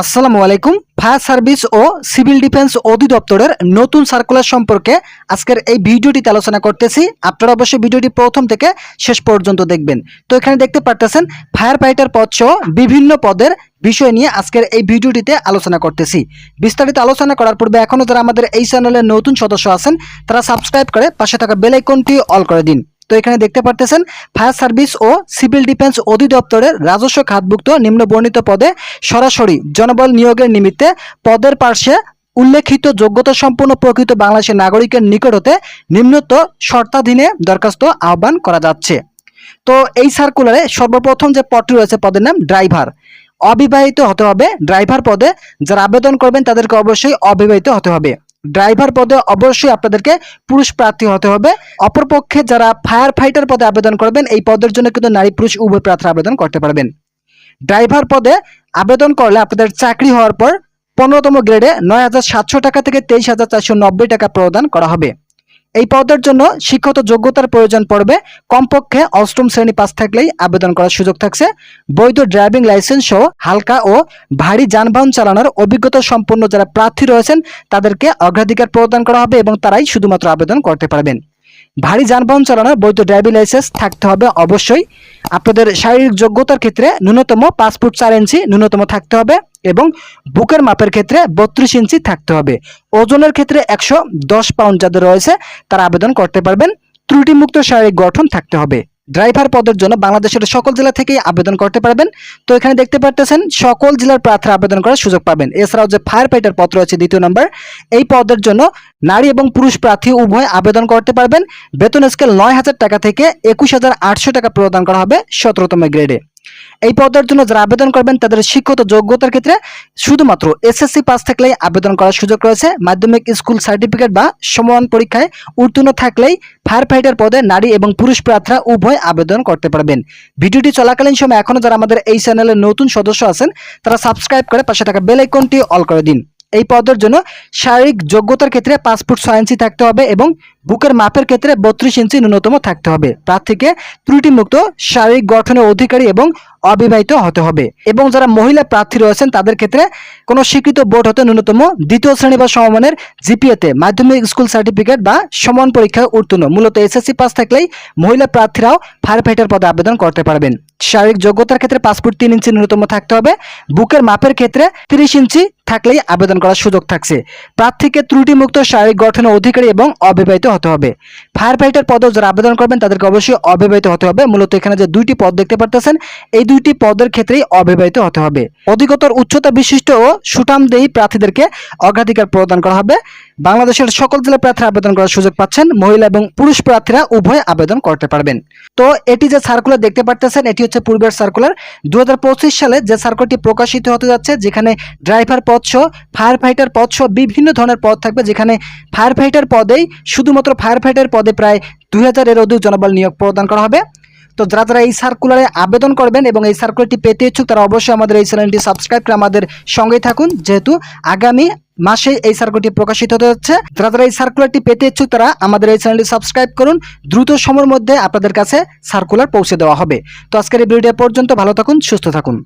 আসসালামু আলাইকুম। Fire service ও সিভিল ডিফেন্স অধিদপ্তরের নতুন সার্কুলার সম্পর্কে আজকের এই ভিডিওটিতে আলোচনা করতেছি। আপনারা অবশ্যই ভিডিওটি প্রথম থেকে শেষ পর্যন্ত দেখবেন। তো এখানে দেখতে পারতেছেন, ফায়ার ফাইটার পদ সহ বিভিন্ন পদের বিষয় নিয়ে আজকের এই ভিডিওটিতে আলোচনা করতেছি। বিস্তারিত আলোচনা করার পূর্বে এখনও যারা আমাদের এই চ্যানেলের নতুন সদস্য আছেন, তারা সাবস্ক্রাইব করে পাশে থাকা বেল আইকনটি অল করে দিন। তো এখানে দেখতে পারতেছেন ফায়ার সার্ভিস ও সিভিল ডিফেন্স অধিদপ্তরের রাজস্ব খাতভুক্ত নিম্ন বর্ণিত পদে সরাসরি জনবল নিয়োগের নিমিত্তে পদের পার্শ্বে উল্লেখিত যোগ্যতা সম্পন্ন প্রকৃত বাংলাদেশের নাগরিকের নিকট হতে নিম্নত শর্তাধীনে দরখাস্ত আহ্বান করা যাচ্ছে। তো এই সার্কুলারে সর্বপ্রথম যে পদটি রয়েছে পদের নাম ড্রাইভার অবিবাহিত হতে হবে। ড্রাইভার পদে যারা আবেদন করবেন তাদেরকে অবশ্যই অবিবাহিত হতে হবে। ড্রাইভার পদে অবশ্যই আপনাদেরকে পুরুষ প্রার্থী হতে হবে। অপরপক্ষে যারা ফায়ার ফাইটার পদে আবেদন করবেন, এই পদের জন্য কিন্তু নারী, পুরুষ, উভয় প্রার্থী আবেদন করতে পারবেন। ড্রাইভার পদে আবেদন করলে আপনাদের চাকরি হওয়ার পর পনেরোতম গ্রেডে নয় হাজার সাতশো টাকা থেকে তেইশ হাজার চারশো নব্বই টাকা প্রদান করা হবে। এই পদের জন্য শিক্ষত যোগ্যতার প্রয়োজন পড়বে। কমপক্ষে অষ্টম শ্রেণি পাস থাকলেই আবেদন করার সুযোগ থাকছে। বৈধ ড্রাইভিং লাইসেন্স সহ হালকা ও ভারী যানবাহন চালানোর অভিজ্ঞতা সম্পন্ন যারা প্রার্থী রয়েছেন, তাদেরকে অগ্রাধিকার প্রদান করা হবে এবং তারাই শুধুমাত্র আবেদন করতে পারবেন। ভারী যানবাহন চালানোর বৈধ ড্রাইভিং লাইসেন্স থাকতে হবে অবশ্যই। আপনাদের শারীরিক যোগ্যতার ক্ষেত্রে ন্যূনতম পাঁচ ফুট চার ইঞ্চি ন্যূনতম থাকতে হবে এবং বুকের মাপের ক্ষেত্রে বত্রিশ ইঞ্চি থাকতে হবে। ওজনের ক্ষেত্রে একশো দশ পাউন্ড যাদের রয়েছে, তারা আবেদন করতে পারবেন। ত্রুটিমুক্ত শারীরিক গঠন থাকতে হবে। ড্রাইভার পদের জন্য বাংলাদেশের সকল জেলা থেকেই আবেদন করতে পারবেন। তো এখানে দেখতে পারতেছেন, সকল জেলার প্রার্থীরা আবেদন করার সুযোগ পাবেন। এছাড়াও যে ফায়ার ফাইটার পদ রয়েছে দ্বিতীয় নম্বর এই পদের জন্য নারী এবং পুরুষ প্রার্থী উভয় আবেদন করতে পারবেন। বেতন স্কেল নয় হাজার টাকা থেকে একুশ হাজার আটশো টাকা প্রদান করা হবে সতেরোতম গ্রেডে এই পদের জন্য যারা আবেদন করবেন, তাদের শিক্ষত যোগ্যতার ক্ষেত্রে শুধুমাত্র এসএসসি পাস থাকলেই আবেদন করার সুযোগ রয়েছে। মাধ্যমিক স্কুল সার্টিফিকেট বা সমান পরীক্ষায় উত্তীর্ণ থাকলেই ফায়ার ফাইটার পদে নারী এবং পুরুষ প্রার্থীরা উভয় আবেদন করতে পারবেন। ভিডিওটি চলাকালীন সময় এখনও যারা আমাদের এই চ্যানেলের নতুন সদস্য আছেন, তারা সাবস্ক্রাইব করে পাশে থাকা বেল আইকনটি অল করে দিন। এই পদের জন্য শারীরিক যোগ্যতার ক্ষেত্রে ফুট ছয় থাকতে হবে এবং বুকের মাপের ক্ষেত্রে বত্রিশ ইঞ্চি ন্যূনতম থাকতে হবে। প্রার্থীকে ত্রুটিমুক্ত শারীরিক গঠনের অধিকারী এবং অবিবাহিত হতে হবে। এবং যারা মহিলা প্রার্থী রয়েছেন, তাদের ক্ষেত্রে কোনো স্বীকৃত বোর্ড হতে ন্যূনতম দ্বিতীয় শ্রেণি বা সমমানের জিপিএতে মাধ্যমিক স্কুল সার্টিফিকেট বা সমান পরীক্ষায় উত্তীর্ণ। মূলত এসএসসি পাস থাকলেই মহিলা প্রার্থীরাও ফায়ার ফাইটার পদে আবেদন করতে পারবেন। শারীরিক যোগ্যতার ক্ষেত্রে পাসপোর্ট তিন ইঞ্চি ন্যূনতম থাকতে হবে। বুকের মাপের ক্ষেত্রে তিরিশ ইঞ্চি থাকলেই আবেদন করার সুযোগ থাকছে। প্রার্থীকে ত্রুটিমুক্ত শারীরিক গঠনের অধিকারী এবং অবিবাহিত হতে হবে। ফায়ার ফাইটার পদেও যারা আবেদন করবেন, তাদেরকে অবশ্যই অবিবাহিত হতে হবে। মূলত এখানে যে দুইটি পদ দেখতে পারতেছেন, এই দুইটি পদের ক্ষেত্রেই অবিবাহিত হতে হবে। অধিকতর উচ্চতা বিশিষ্ট ও সুঠামদেহী প্রার্থীদেরকে অগ্রাধিকার প্রদান করা হবে। বাংলাদেশের সকল জেলা প্রার্থীরা আবেদন করার সুযোগ পাচ্ছেন। মহিলা এবং পুরুষ প্রার্থীরা উভয় আবেদন করতে পারবেন। তো এটি যে সার্কুলার দেখতে পারতেছেন, এটি হচ্ছে পূর্বের সার্কুলার দু হাজার পঁচিশ সালে যে সার্কুলারটি প্রকাশিত হতে যাচ্ছে, যেখানে ড্রাইভার পদ সহ ফায়ার ফাইটার পদ সহ বিভিন্ন ধরনের পদ থাকবে, যেখানে ফায়ার ফাইটার পদেই শুধুমাত্র ফায়ার ফাইটার পদে প্রায় দুই হাজারের অধিক জনবল নিয়োগ প্রদান করা হবে। তো যারা যারা এই সার্কুলারে আবেদন করবেন এবং এই সার্কুলারটি পেতে ইচ্ছুক, তারা অবশ্যই আমাদের এই চ্যানেলটি সাবস্ক্রাইব করে আমাদের সঙ্গেই থাকুন। যেহেতু আগামী মাসে এই সার্কুলারটি প্রকাশিত হতে যাচ্ছে। যারা যারা এই সার্কুলারটি পেতে ইচ্ছুক, তারা আমাদের এই চ্যানেলটি সাবস্ক্রাইব করুন। দ্রুত সময়ের মধ্যে আপনাদের কাছে সার্কুলার পৌঁছে দেওয়া হবে। তো আজকের এই ভিডিও পর্যন্ত ভালো থাকুন, সুস্থ থাকুন।